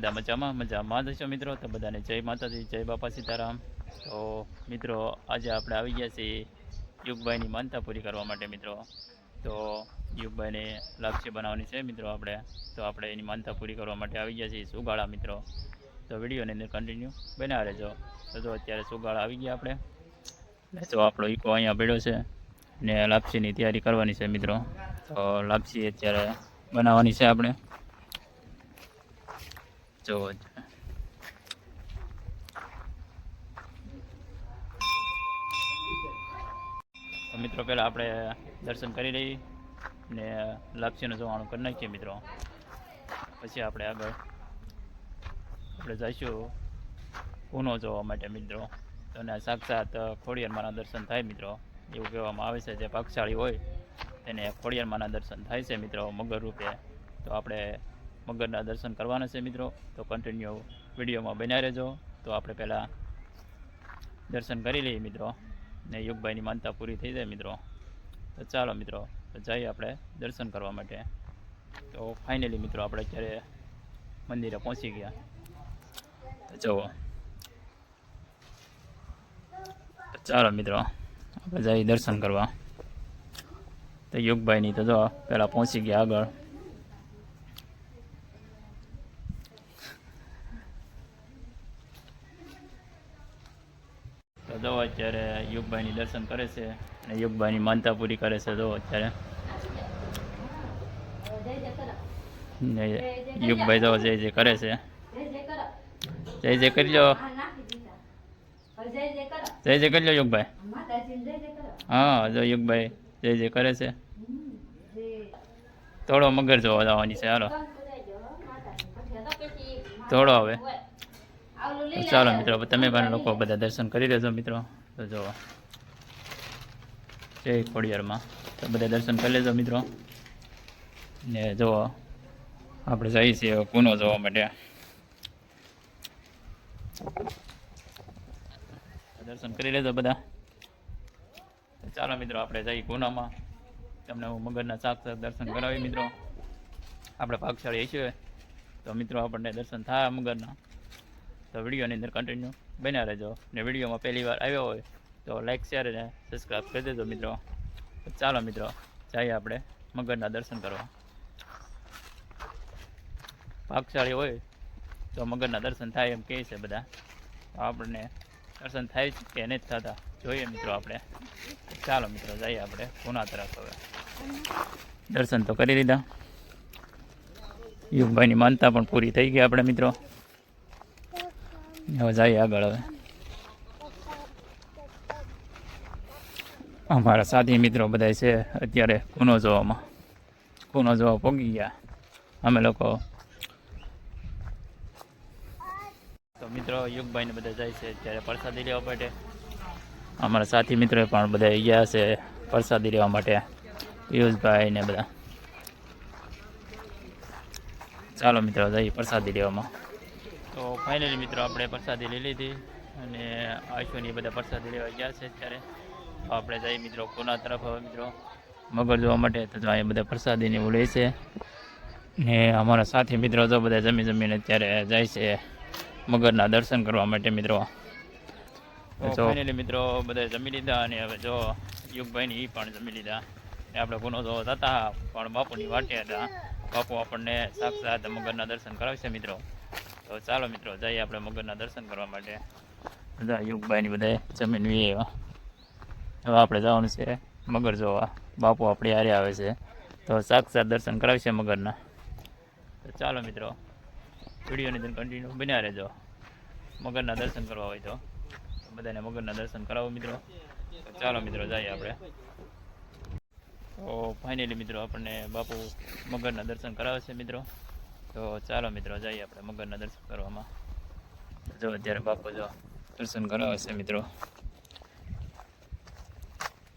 બધા મજામાં? મજામાં જ છો મિત્રો? તો બધાને જય માતાજી, જય બાપા સીતારામ. તો મિત્રો, આજે આપણે આવી ગયા છીએ યુગભાઈની માનતા પૂરી કરવા માટે મિત્રો. તો યુગભાઈને લાપસી બનાવવાની છે મિત્રો આપણે. તો આપણે એની માનતા પૂરી કરવા માટે આવી ગયા છીએ સુગાળા મિત્રો. તો વિડીયોની અંદર કન્ટિન્યુ બના રહેજો. તો જો અત્યારે સુગાળા આવી ગયા આપણે. ને તો આપણો ઈકો અહીંયા પડ્યો છે ને લાપસીની તૈયારી કરવાની છે મિત્રો. તો લાપસી અત્યારે બનાવવાની છે આપણે. જો મિત્રો, પહેલાં આપણે દર્શન કરી લઈએ ને લાપસીનું જવાનું કરી નાખીએ મિત્રો. પછી આપણે આગળ આપણે જઈશું ઉનો જોવા માટે મિત્રો. અને સાક્ષાત ખોડિયારમાંના દર્શન થાય મિત્રો. એવું કહેવામાં આવે છે, જે પાકશાળી હોય તેને ખોડિયારમાંના દર્શન થાય છે મિત્રો, મગર રૂપે. તો આપણે મગરના દર્શન કરવાના છે મિત્રો. તો કન્ટિન્યુ વિડીયોમાં બન્યા રહેજો. તો આપણે પહેલાં દર્શન કરી લઈએ મિત્રો. ને યુગભાઈની માનતા પૂરી થઈ જાય મિત્રો. તો ચાલો મિત્રો, તો જઈએ આપણે દર્શન કરવા માટે. તો ફાઇનલી મિત્રો આપણે અત્યારે મંદિરે પહોંચી ગયા. તો જુઓ. ચાલો મિત્રો, આપણે જઈએ દર્શન કરવા. તો યુગભાઈની તો જો, પહેલાં પહોંચી ગયા આગળ તો જો અત્યારે યુગભાઈની દર્શન કરે છે અને યુગભાઈની માનતા પૂરી કરે છે તો અત્યારે. યુગભાઈ જો જય જે કરે છે. જય જય કરી લો. જય જય કરી લો યુગભાઈ. હા, જો યુગભાઈ જય જય કરે છે. થોડો મગર જોવા જવાની છે, હાલો. થોડો હવે. તો ચાલો મિત્રો, તમે પણ લોકો બધા દર્શન કરી લેજો મિત્રો. તો જો જય ખોડિયારમાં. તો બધા દર્શન કરી લેજો મિત્રો. ને જુઓ આપણે જઈએ છીએ કુનો જોવા માટે. દર્શન કરી લેજો બધા. ચાલો મિત્રો, આપણે જઈએ કુનામાં તમને હું મગરના સાક્ષાત દર્શન કરાવી મિત્રો. આપણે ભાગશાળી છીએ તો મિત્રો, આપણને દર્શન થાય મગરના. તો વિડીયોની અંદર કન્ટિન્યુ બન્યા રહેજો. ને વિડીયોમાં પહેલી વાર આવ્યો હોય તો લાઈક શેર અને સબસ્ક્રાઈબ કરી દેજો મિત્રો. ચાલો મિત્રો, જઈએ આપણે મગરના દર્શન કરવા. ભાગશાળી હોય તો મગરના દર્શન થાય એમ કહે છે બધા. આપણને દર્શન થાય છે કે નથી થતા, જોઈએ મિત્રો આપણે. ચાલો મિત્રો, જઈએ આપણે પુના તરફ હવે. દર્શન તો કરી લીધા. યુગભાઈની માનતા પણ પૂરી થઈ ગઈ આપણે મિત્રો. હવે જઈએ આગળ હવે. અમારા સાથી મિત્રો બધા છે. અત્યારે કુનો જોવામાં કુનો જોવા પોગી ગયા. અમે લોકો તો મિત્રો યુગભાઈને બધા જાય છે અત્યારે પ્રસાદી લેવા માટે. અમારા સાથી મિત્રો પણ બધા ગયા છે પ્રસાદી લેવા માટે. પિયુષભાઈ ને બધા. ચાલો મિત્રો, જઈએ પ્રસાદી લેવામાં. તો ફાઇનલી મિત્રો, આપણે પ્રસાદી લઈ લીધી અને આશુની બધા પ્રસાદી લેવા ગયા છે અત્યારે. આપણે જઈએ મિત્રો કોના તરફ હવે મિત્રો? મગર જોવા માટે તો અહીંયા બધા પ્રસાદીને એવું લે છે. ને અમારા સાથી મિત્રો જો બધા જમી જમીને અત્યારે જાય છે મગરના દર્શન કરવા માટે મિત્રો. તો ફાઇનલી મિત્રો બધા જમી લીધા અને હવે જો યુગભાઈની એ પણ જમી લીધા. ને આપણે ગુનો જો થતા પણ બાપુની વાટે હતા. બાપુ આપણને સાક્ષાત મગરના દર્શન કરાવશે મિત્રો. તો ચાલો મિત્રો જઈએ આપણે મગરના દર્શન કરવા માટે. બધા યુગભાઈની બધા જમીન વી એવા હવે આપણે જવાનું છે મગર જોવા. બાપુ આપણી હારે આવે છે. તો સાક્ષાત દર્શન કરાવશે મગરના. તો ચાલો મિત્રો, વિડીયોની અંદર કન્ટિન્યુ બન્યા રહેજો. મગરના દર્શન કરવા હોય તો. બધાને મગરના દર્શન કરાવો મિત્રો. ચાલો મિત્રો, જઈએ આપણે. તો ફાઇનલી મિત્રો, આપણને બાપુ મગરના દર્શન કરાવે છે મિત્રો. તો ચાલો મિત્રો, જઈએ આપણે મગરના દર્શન કરવામાં. જો અત્યારે બાપુ જો દર્શન કરાવે છે મિત્રો.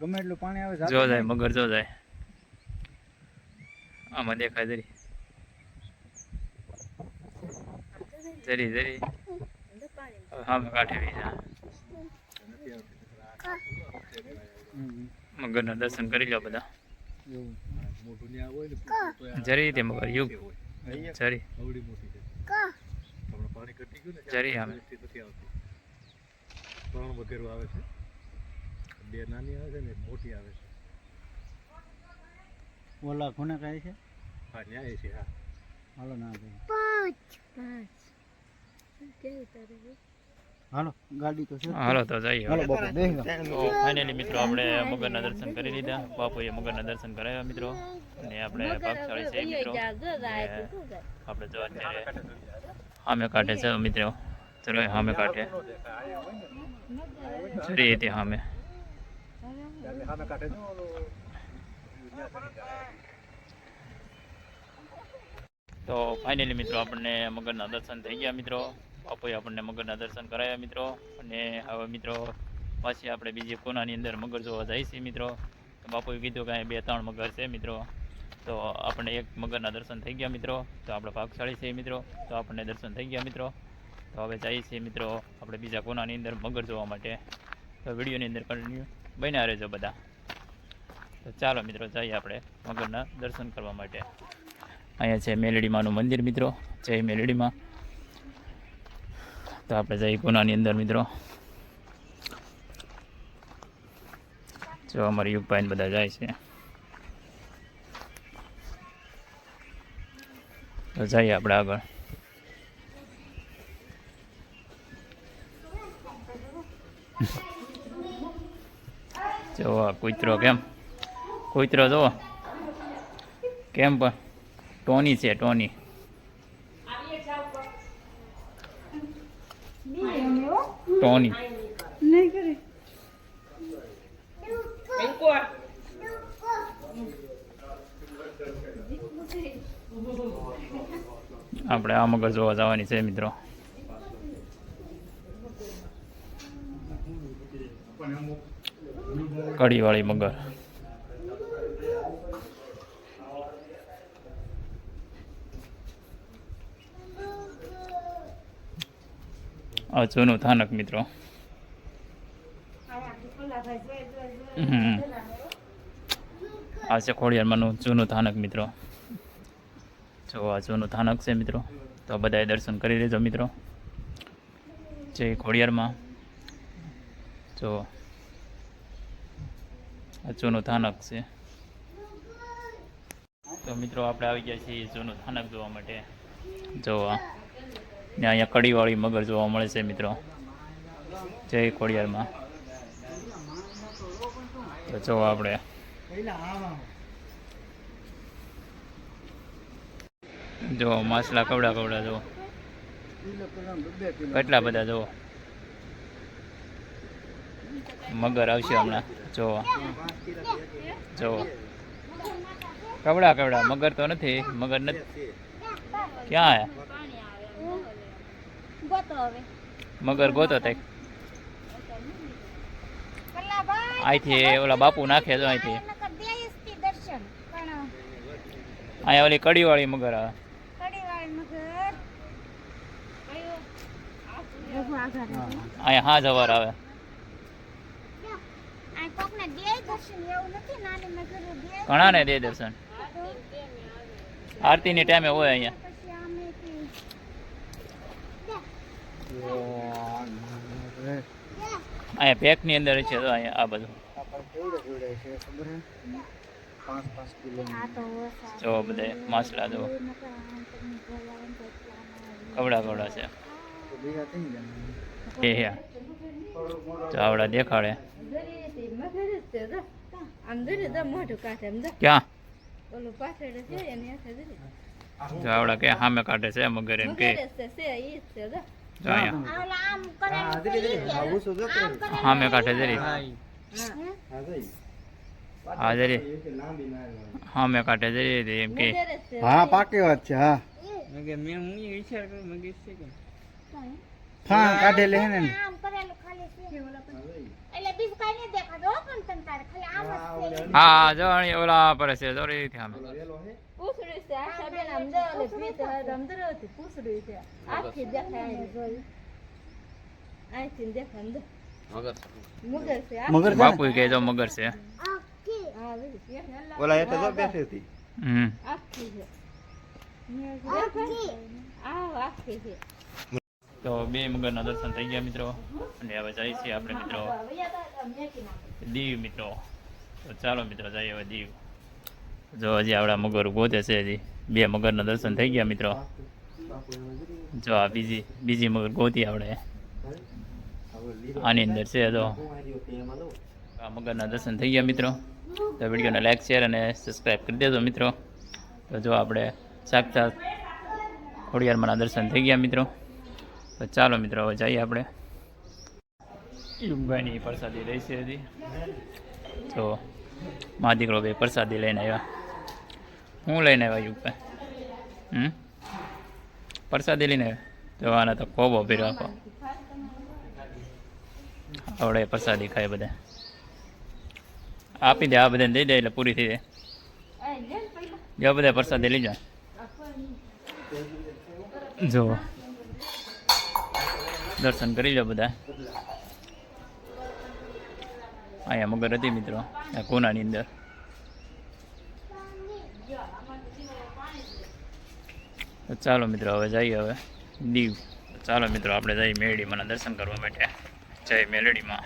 ગમે એટલું પાણી આવે જો જાય મગર જો જાય. આમાં દેખાય જરી. જરી જરી. હા કાંઠે વી જા. મગરના દર્શન કરી લો બધા. જરી તે મગર યુગ. જરી. હવડી મોટી છે પાણી ઘટી ગયું ને જરી આમે. વગેરે આવે છે. બે નાની આવે છે ને એક મોટી આવે છે. ઓલા ખૂણે કાંઈ છે? હા ન્યાય છે હા. હાલો ના ભાઈ પાંચ પાંચ. કેવું તારે હાલો ગાડી તો છે. હાલો તો જઈએ. હાલો બાપુ બેસી જાઓ. તો ફાઇનલી મિત્રો આપણે મગરના દર્શન કરી લીધા. બાપુએ મગરના દર્શન કરાવ્યા મિત્રો. અને આપણે પાકશાળી છે મિત્રો. અને આપણે જો અત્યારે સામે કાઢે છે મિત્રો. ચલો સામે કાઢે જરી હતી સામે તો ફાઇનલી મિત્રો આપણને મગરના દર્શન થઈ ગયા મિત્રો. બાપુએ આપણને મગરના દર્શન કરાવ્યા મિત્રો. અને હવે મિત્રો પાછી આપણે બીજી કોનાની અંદર મગર જોવા જાય છે મિત્રો. તો બાપુએ કીધું કે બે ત્રણ મગર છે મિત્રો. તો આપણને એક મગરના દર્શન થઈ ગયા મિત્રો. તો આપણે ભાગશાળી છે મિત્રો. તો આપણને દર્શન થઈ ગયા મિત્રો. તો હવે જઈએ છીએ મિત્રો આપણે બીજા કોનાની અંદર મગર જોવા માટે. તો વિડીયોની અંદર કન્ટિન્યુ બન્યા રહેજો બધા. તો ચાલો મિત્રો, જઈએ આપણે મગરના દર્શન કરવા માટે. અહીંયા છે મેલડીમાનું મંદિર મિત્રો. જય મેલડીમાં તો આપણે જઈ પૂનાની અંદર મિત્રો. જો અમારી યુગભાઈને બધા જાય છે. તો જઈએ આપણે આગળ. જો આ કૂતરો કેમ? કૂતરો જુઓ કેમ પણ? ટોની છે ટોની. ટોની. આપણે આ મગર જોવા જવાની છે મિત્રો. કઢીવાળી મગર. આ જૂનું થાનક મિત્રો. આ છે ખોડિયારમાંનું જૂનું થાનક મિત્રો. જો આ જૂનું થાનક છે મિત્રો, તો બધાએ દર્શન કરી લેજો મિત્રો. જે ખોડિયારમાં. જો જૂનું થાનક છે. તો મિત્રો આપણે આવી ગયા છીએ જૂનું થાનક જોવા માટે. જોવા ને અહીંયા કડીવાળી મગર જોવા મળે છે મિત્રો. જય ખોડિયારમાં. તો જોવા આપણે. જો માછલા કવડા કવડા જો. કેટલા બધા જો. મગર આવશે હમણાં. જો જો કવડા કવડા મગર તો નથી. મગર નથી. ક્યાં આયા મગર ગોતો તે. અહીંથી ઓલા બાપુ નાખે જો અહીંથી. અહીંયા ઓલી કડીવાળી મગર આવે. અહીંયા હા જવાર આવે આ કોકને દેય દર્શન એવું નથી નાની મગર દેય ઘણા ને દે દર્શન આરતીની ટાઈમે હોય અહીંયા. પછી આમેથી અહીંયા પેકની અંદર છે જો અહીંયા આ બધું. આપણે કેવડે કેવડે છે ખબર હે પાંચ પાંચ કિલો આ તો ઓછા જો બધે માછલા જો. નકર આમ તમને બોલાવે ને તો એટલામાં કવડા કવડા છે તો બીજા થઈ જાય એ હે જો આવડા દેખાડે મોઢું કાઢે એમ ક્યાં ઓલું પાછળ છે એની હાથે જો આવડા કે સામે કાઢે છે મગર એમ કે છે ઈ છે જો જો અહીંયા આમ કરેલું હા ઉસો જો સામે કાઢે જરી હા જઈ હા જરી એ લાંબી ના આવે. સામે કાઢે જરી એમ કે હા પાકી વાત છે હા ફાં કાઢેલી હે ને? આમ કરેલું ખાલી છે. એટલે બીજું કઈ નહીં દેખાતું પણ ને તારે ખાલી આમ જ હા જો અહીં ઓલા પર છે જોરી થી આમ. પૂછડું છે આશા બેન અમદાવાદ ભીત અમદાવાદ પૂછડું છે. આખી દેખાય જોઈ. અહીંથી દેખાય અંદર. મગર છે. મગર બાપુ કે જો મગર છે. આખી. ઓલા એ તો જો બેઠી હતી. હમ. આખી છે. આખી. આ આખી છે. તો બે મગરના દર્શન થઈ ગયા મિત્રો. અને હવે જઈએ છીએ આપણે મિત્રો દીવ મિત્રો. તો ચાલો મિત્રો જઈએ હવે દીવ. જો હજી આપણા મગર ગોતે છે હજી. બે મગરના દર્શન થઈ ગયા મિત્રો. જો આ બીજી બીજી મગર ગોતી આપણે. આની અંદર છે તો. આ મગરના દર્શન થઈ ગયા મિત્રો. તો વિડીયોને લાઈક શેર અને સબસ્ક્રાઈબ કરી દેજો મિત્રો. તો જો આપણે સાક્ષાત ખોડિયારમાંના દર્શન થઈ ગયા મિત્રો. તો ચાલો મિત્રો હવે જઈએ આપણે. યુગભાઈની પ્રસાદી રહી છે હજી. તો મા દીકરો ભાઈ પ્રસાદી લઈને આવ્યા. હું લઈને આવ્યા યુગભાઈ હમ? પ્રસાદી લઈને આવ્યા. તો આને તો કોબો પીરો આપો આવડે પ્રસાદી ખાય બધા. આપી દે આ બધાને દઈ દે એટલે પૂરી થઈ જાય. જો બધા પ્રસાદી લઈ જાય જો. દર્શન કરી લો બધા. અહીંયા મગર હતી મિત્રો, આ કોનાની અંદર. ચાલો મિત્રો, હવે જઈએ હવે. દીવ. ચાલો મિત્રો, આપણે જઈએ મેરડીમાંના દર્શન કરવા માટે. જય મેલડીમાં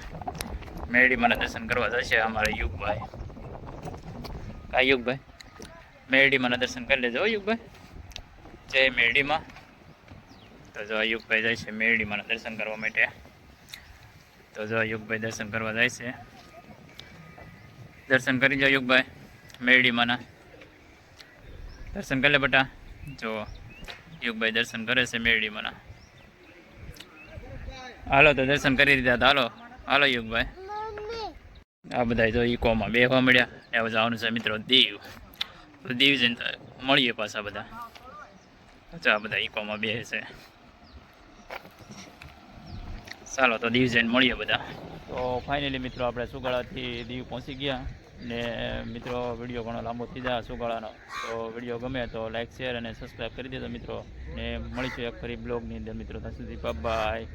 મેરડીમાંના દર્શન કરવા જશે અમારા યુગભાઈ. કા યુગભાઈ. મેરડીમાંના દર્શન કરી લેજો યુગભાઈ. જય મેરડીમાં. તો જો અયુગભાઈ જાય છે મેરડીમાં દર્શન કરવા માટે. તો જો અયુગભાઈ દર્શન કરવા જાય છે. દર્શન કરી જાઓ યુગભાઈ મેરડીમાંના દર્શન કરી બટા. જો યુગભાઈ દર્શન કરે છે મેરડીમાંના હાલો તો દર્શન કરી દીધા તો હાલો હાલો યુગભાઈ આ બધા જો ઈકોમાં બેહવા મળ્યા. એવું જવાનું છે મિત્રો દીવ. દીવ જઈને મળીએ પાછા બધા. આ બધા ઈકોમાં બેસે. ચાલો, તો દીવ જઈને મળીએ બધા. તો ફાઇનલી મિત્રો આપણે સુગાળાથી દીવ પહોંચી ગયા ને મિત્રો વીડિયો ઘણો લાંબો થઈ જાય સુગાળાનો. તો વીડિયો ગમે તો લાઈક શેર અને સબસ્ક્રાઈબ કરી દેજો મિત્રો. ને મળીશું એક ફરી બ્લોગની અંદર મિત્રો. ત્યાં સુધી બાય